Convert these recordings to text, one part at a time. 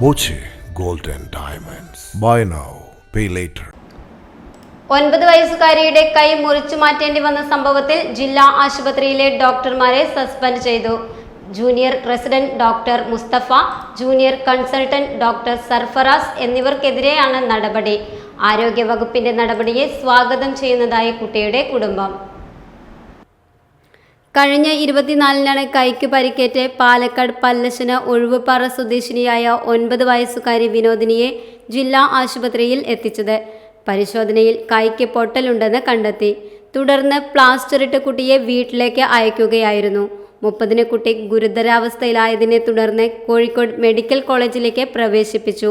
Boche gold and Diamonds. Buy now, pay later. ഒൻപത് വയസ്സുകാരിയുടെ കൈ മുറിച്ചു മാറ്റേണ്ടി വന്ന സംഭവത്തിൽ ജില്ലാ ആശുപത്രിയിലെ ഡോക്ടർമാരെ സസ്പെൻഡ് ചെയ്തു junior resident doctor Mustafa junior consultant doctor Sarfaraz എന്നിവർക്കെതിരെയാണ് നടപടി ആരോഗ്യവകുപ്പിന്റെ നടപടിയെ സ്വാഗതം ചെയ്യുന്നതായി കുട്ടിയുടെ കുടുംബം കഴിഞ്ഞ ഇരുപത്തിനാലിനാണ് കൈക്ക് പരിക്കേറ്റ് പാലക്കാട് പല്ലശന ഒഴിവുപാറ സ്വദേശിനിയായ ഒൻപത് വയസ്സുകാരി വിനോദിനിയെ ജില്ലാ ആശുപത്രിയിൽ എത്തിച്ചത്. പരിശോധനയിൽ കൈക്ക് പൊട്ടലുണ്ടെന്ന് കണ്ടെത്തി. തുടർന്ന് പ്ലാസ്റ്റർ പ്ലാസ്റ്ററിട്ട് കുട്ടിയെ വീട്ടിലേക്ക് അയക്കുകയായിരുന്നു. മുപ്പതിന് കുട്ടി ഗുരുതരാവസ്ഥയിലായതിനെ തുടർന്ന് കോഴിക്കോട് മെഡിക്കൽ കോളേജിലേക്ക് പ്രവേശിപ്പിച്ചു.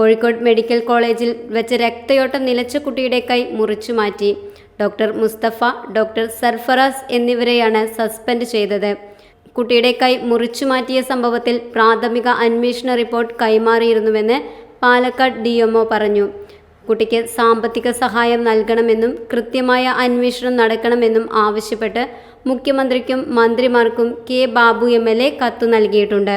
കോഴിക്കോട് മെഡിക്കൽ കോളേജിൽ വെച്ച് രക്തയോട്ടം നിലച്ച കുട്ടിയുടെ കൈ മുറിച്ചു മാറ്റി. ഡോക്ടർ മുസ്തഫ ഡോക്ടർ സർഫറാസ് എന്നിവരെയാണ് സസ്പെൻഡ് ചെയ്തത്. കുട്ടിയുടെ കൈ മുറിച്ചു മാറ്റിയ സംഭവത്തിൽ പ്രാഥമിക അന്വേഷണ റിപ്പോർട്ട് കൈമാറിയിരുന്നുവെന്ന് പാലക്കാട് ഡി പറഞ്ഞു. കുട്ടിക്ക് സാമ്പത്തിക സഹായം നൽകണമെന്നും കൃത്യമായ അന്വേഷണം നടക്കണമെന്നും ആവശ്യപ്പെട്ട് മുഖ്യമന്ത്രിക്കും മന്ത്രിമാർക്കും കെ ബാബു എം കത്തു നൽകിയിട്ടുണ്ട്.